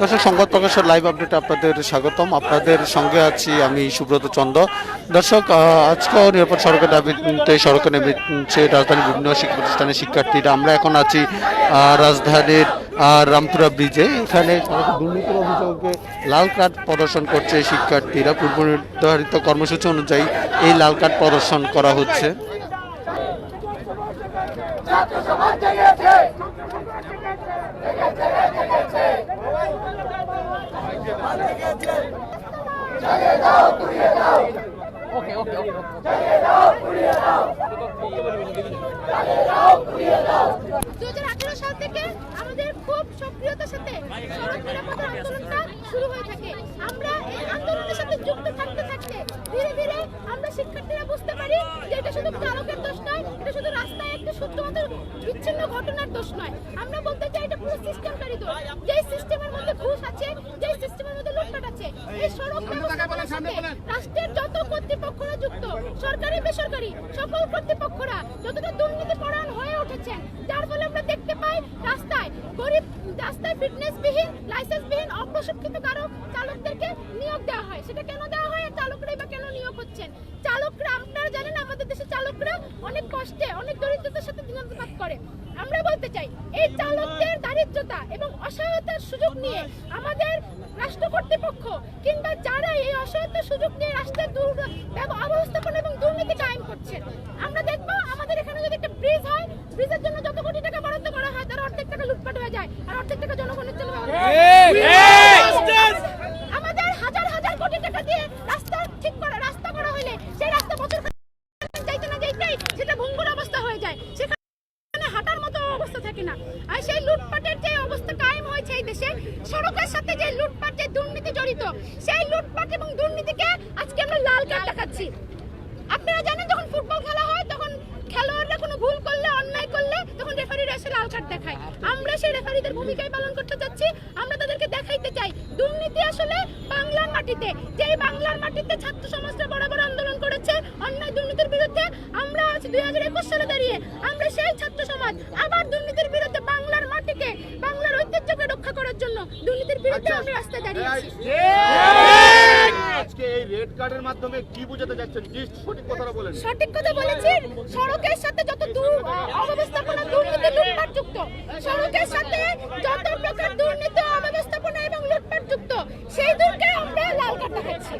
দর্শক, সংবাদ প্রকাশের লাইভ আপডেটে আপনাদের স্বাগতম। আপনাদের সঙ্গে আছি আমি সুব্রত চন্দ দর্শক আজকেও নিরাপদ সড়কের দাবিতে সড়কে নেমেছে রাজধানীর বিভিন্ন শিক্ষা প্রতিষ্ঠানের শিক্ষার্থীরা। আমরা এখন আছি রাজধানীর রামপুরা ব্রিজে। এখানে দুর্নীতির অভিযোগে লাল কার্ড প্রদর্শন করছে শিক্ষার্থীরা। পূর্ব নির্ধারিত কর্মসূচি অনুযায়ী এই লাল কার্ড প্রদর্শন করা হচ্ছে। আমাদের খুব সক্রিয়তার সাথে সড়ক শুরু হয়ে থাকে আমরা আন্দোলনের সাথে যুক্ত থাকতে থাকতে ধীরে ধীরে আমরা শিক্ষার্থীরা বুঝতে পারি যে এটা শুধু চালকের দোষ নয় এটা শুধু রাস্তায় একটা শুধুমাত্র বিচ্ছিন্ন ঘটনার দোষ নয়। আমরা বলতে চাই এটা পুরো সিস্টেমটারই দোষ। যেই সিস্টেমের মধ্যে ঘুষ আছে যেই সিস্টেমের মধ্যে লুটপাট আছে এই সড়ক রাষ্ট্রের যত কর্তৃপক্ষরা যুক্ত সরকারি বেসরকারি সকল কর্তৃপক্ষরা যতটা দুর্নীতি পরায়ণ হয়ে উঠেছেন যার ফলে আমরা দেখতে পাই রাস্তায় গরিব রাস্তায় ফিটনেসবিহীন লাইসেন্সবিহীন অপ্রশিক্ষিত কারও চালকদেরকে নিয়োগ দেওয়া হয়। সেটা কেন দেওয়া হয় চালকরাই বা কেন নিয়োগ হচ্ছেন? চালকরা আপনারা জানেন অনেক কষ্টে, অনেক দরিদ্রতার সাথে দিনান্তপাত করে। আমরা বলতে চাই, এই চালকদের দারিদ্রতা এবং অসহায়তার সুযোগ নিয়ে আমাদের রাষ্ট্র কর্তৃপক্ষ কিংবা যারা এই অসহায়তার সুযোগ নিয়ে রাষ্ট্রের দূর অব্যবস্থাপনা এবং দুর্নীতি কায়েম করছেন আমরা দেখব আমাদের এখানে যদি একটা ব্রিজ হয় ব্রিজের জন্য যত কোটি টাকা বরাদ্দ করা হয় তার অর্ধেক টাকা লুটপাট হয়ে যায় আর অর্ধেক টাকা জনগণের জন্য আমাদের হাজার হাজার কোটি টাকা দিয়ে রাস্তা ঠিক করা রাস্তা করা হলে সেই রাস্তা বছর যাইতে না যাইতেই সেটা ভঙ্গুর অবস্থা হয়ে যায় সেখানে হাঁটার মতো অবস্থা থাকে না আর সেই লুটপাটের যে অবস্থা কায়েম হয়েছে এই দেশে, সড়কের সাথে যে লুটপাট, যে দুর্নীতি জড়িত, সেই লুটপাট এবং দুর্নীতিকে আজকে আমরা লাল কার্ড দেখাচ্ছি। আপনারা জানেন যখন ফুটবল খেলা হয়, তখন খেলোয়াড়রা কোনো ভুল করলে, অন্যায় করলে তখন রেফারিরা এসে লাল কার্ড দেখায়। আমরা সেই রেফারিদের ভূমিকাই পালন করতে যাচ্ছি, আমরা তাদেরকে দেখাইতে চাই। দুর্নীতি আসলে বাংলার মাটিতে। যেই বাংলার মাটিতে ছাত্র সমাজরা বড় বড় আন্দোলন করেছে, অন্যায় দুর্নীতির বিরুদ্ধে আমরা আজ দুই হাজার একুশ সালে দাঁড়িয়ে, আমরা সেই ছাত্র সমাজ, আবার দুর্নীতির বিরুদ্ধে বাংলার মাটিকে বাংলার ঐতিহ্যকে রক্ষা করার জন্য দুর্নীতির বিরুদ্ধে আমরা রাস্তায় দাঁড়িয়ে আছি। আজকে এই রেড কার্ডের মাধ্যমে কি বোঝাতে যাচ্ছেন জি সঠিক কথাটা বলেন। সঠিক কথা বলেছেন সড়কের সাথে যত দূর অব্যবস্থাপনা দুর্নীতি লুটপাট যুক্ত সড়কের সাথে যত প্রকার দুর্নীতি অব্যবস্থাপনা এবং লুটপাট যুক্ত সেই দূরকে আমরা লাল কার্ড দেখাচ্ছি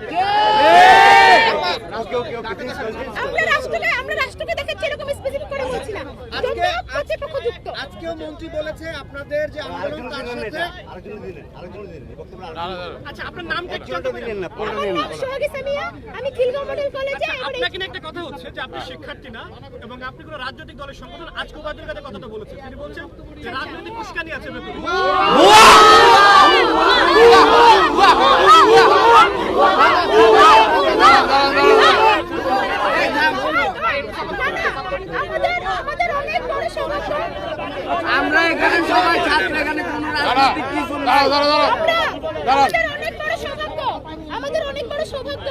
আমরা রাষ্ট্রকে আমরা রাষ্ট্রকে দেখাচ্ছি এরকম স্পেসিফিক করে বলছি না যত কর্তৃপক্ষ যুক্ত আজকেও মন্ত্রী বলেছে আপনাদের যে আন্দোলন তার সাথে? আচ্ছা আপনার নামটা কি আমি খিলগাঁও মডেল কলেজে আচ্ছা, আপনাকে একটা কথা হচ্ছে যে আপনি শিক্ষার্থী না এবং আপনি কোনো রাজনৈতিক দলের সংগঠন আজকে কাছে কথাটা বলেছেন। তিনি বলছেন যে রাজনৈতিক উস্কানি আছে আমাদের আমাদের অনেক বড় সমস্যা আমরা এখানে সবাই ছাত্র এখানে কোনো রাজনৈতিক কিছু না আমরা আমাদের অনেক বড় সৌভাগ্য আমাদের অনেক বড় সৌভাগ্য।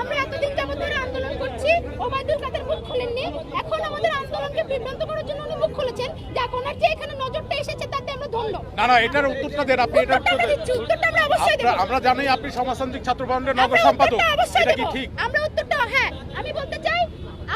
আমরা এতদিন যাবত ধরে আন্দোলন করছি ওবায়দুল কাদের মুখ খুলেননি। এখন আমাদের আন্দোলনকে বিভ্রান্ত করার জন্য উনি মুখ খুলেছেন। ওনার যে এখানে নজরটা এসেছে তাতে আমরা ধন্য। না না এটার উত্তরটা দেন আপনি উত্তরটা আমরা অবশ্যই দেব। আমরা- জানি আপনি সমাজতান্ত্রিক ছাত্র ফ্রন্টের নগর সম্পাদক। অবশ্যই এটা কি ঠিক? আমরা উত্তরটা হ্যাঁ আমি বলতে চাই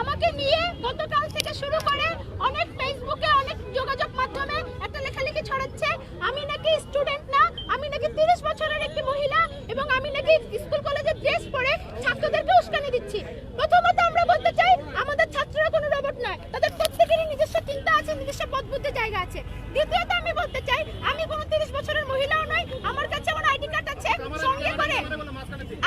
আমাকে নিয়ে গতকাল থেকে শুরু করে অনেক ফেসবুকে অনেক যোগাযোগ মাধ্যমে একটা লেখালেখি ছড়াচ্ছে আমি নাকি স্টুডেন্ট না আমি নাকি তিরিশ বছরের একটি মহিলা এবং আমি নাকি স্কুল কলেজে ড্রেস পরে ছাত্রদেরকে উস্কানি দিচ্ছি প্রথমত আমরা বলতে চাই আমাদের ছাত্ররা কোনো রোবট নয় তাদের প্রত্যেকেরই নিজস্ব চিন্তা আছে নিজস্ব পথ বুদ্ধি জায়গা আছে। দ্বিতীয়ত আমি বলতে চাই, আমি কোনো তিরিশ বছরের মহিলাও নই, আমার কাছে আমার আইডি কার্ড আছে, সঙ্গে করে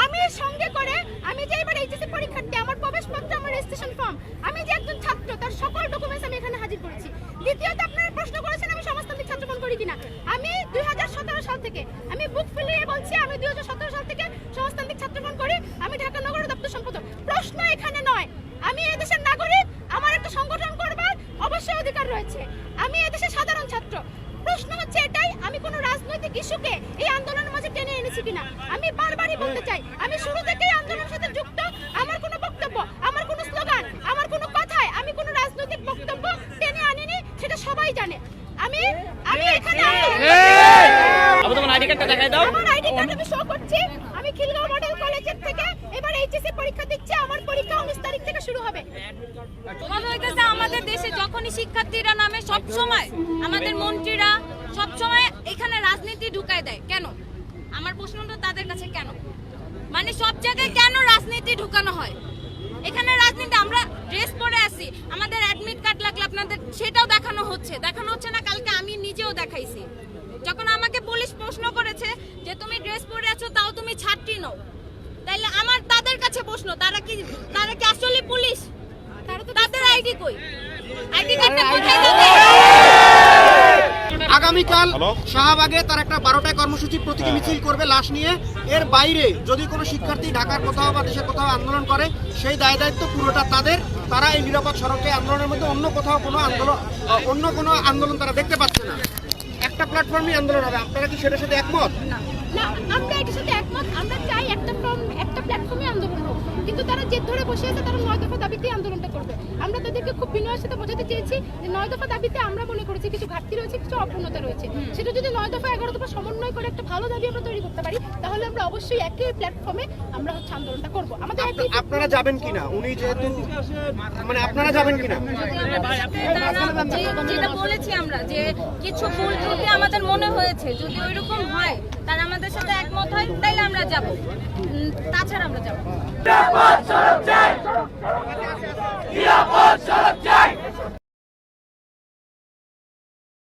আমি সঙ্গে করে আমি যে এবার এইচএসসি পরীক্ষার্থী, আমার প্রবেশপত্র, আমার রেজিস্ট্রেশন ফর্ম আমি যে একজন ছাত্র, তার সকল ডকুমেন্টস আমি এখানে হাজির করেছি। দ্বিতীয়ত আপনারা প্রশ্ন করেছেন আমি সমাজতান্ত্রিক ছাত্রগণ করি কিনা। আমি দুই হাজার সতেরো সাল থেকে, আমি বুক ফিলিয়ে বলছি, আমি দুই সাল থেকে সমাজতান্ত্রিক ছাত্রগণ করি, আমি ঢাকা নগর দপ্তর সম্পাদক। প্রশ্ন এখানে নয়। আমি এই দেশের নাগরিক, আমার একটা সংগঠন অবশ্যই অধিকার রয়েছে। আমি এদেশের সাধারণ ছাত্র। প্রশ্ন হচ্ছে এটাই, আমি কোনো রাজনৈতিক ইস্যুকে এই আন্দোলনের মাঝে টেনে এনেছি কিনা? আমি বারবারই বলতে চাই, আমি শুরু থেকেই আন্দোলনের সাথে যুক্ত আমার কোনো বক্তব্য আমার কোনো স্লোগান আমার কোনো কথায় আমি কোনো রাজনৈতিক বক্তব্য টেনে আনিনি সেটা সবাই জানে আমি আমি এখানে আবু তোমার আইডি কার্ডটা দেখাই দাও আমার আইডি কার্ড আমি শো করছি। আমি খিলগাঁও মডেল কলেজের থেকে এবার এইচএসসি পরীক্ষা দিচ্ছি। আমার পরীক্ষা 19 তারিখ থেকে শুরু হবে। মনে হইতেছে আমাদের দেশে যখনই শিক্ষার্থীরা নামে, সব সময় আমাদের মন্ত্রীরা সব সময় এখানে রাজনীতি ঢুকায় দেয়। কেন? আমার প্রশ্নটা তাদের কাছে কেন? মানে সব জায়গায় কেন রাজনীতি ঢুকানো হয়? এখানে রাজনীতি, আমরা ড্রেস পরে আছি। আমাদের অ্যাডমিট কার্ড লাগলে আপনাদের, সেটাও দেখানো হচ্ছে। দেখানো হচ্ছে না, কালকে আমি নিজেও দেখাইছি। যখন আমাকে প্রশ্ন করেছে যে তুমি ড্রেস পরে আছো তাও তুমি ছাত্রী নও। তাইলে আমার তাদের কাছে প্রশ্ন তারা কি তারা কি আসলে পুলিশ? তারা তো তাদের আইডি কই? আইডি কার্ডটা কোথায় আগামীকাল শাহবাগে তার একটা বারোটায় কর্মসূচি প্রতীকী মিছিল করবে লাশ নিয়ে। এর বাইরে যদি কোনো শিক্ষার্থী ঢাকার কোথাও বা দেশের কোথাও আন্দোলন করে সেই দায় দায়িত্ব পুরোটা তাদের। তারা এই নিরাপদ সড়কে আন্দোলনের মধ্যে অন্য কোথাও কোনো আন্দোলন অন্য কোনো আন্দোলন তারা দেখতে পাচ্ছে না। একটা প্ল্যাটফর্মে আন্দোলন হবে। আপনারা কি সেটার সাথে একমত? না। আমরা এটার সাথে একমত। আমরা চাই একটা একটা প্ল্যাটফর্মে আন্দোলন কিন্তু তারা জেদ ধরে বসে আছে তারা নয় দফা দাবিতে আন্দোলনটা করবে। আমরা তাদেরকে খুব বিনয়ের সাথে বোঝাতে চেয়েছি যে নয় দফা দাবিতে আমরা মনে করেছি কিছু ঘাটতি রয়েছে কিছু অপূর্ণতা রয়েছে। সেটা যদি নয় দফা এগারো দফা সমন্বয় করে একটা ভালো দাবি আমরা তৈরি করতে পারি তাহলে আমরা অবশ্যই একই প্ল্যাটফর্মে আমরা হচ্ছে আন্দোলনটা করব। আমাদের আপনারা যাবেন কিনা? উনি যেহেতু মানে আপনারা যাবেন কিনা? যেটা বলেছি আমরা যে কিছু ভুল ত্রুটি আমাদের মনে হয়েছে যদি ওইরকম হয় তারা আমাদের সাথে একমত হয় তাইলে আমরা যাব। তাছাড়া আমরা যাব নিরাপদ সড়ক চাই। নিরাপদ সড়ক চাই।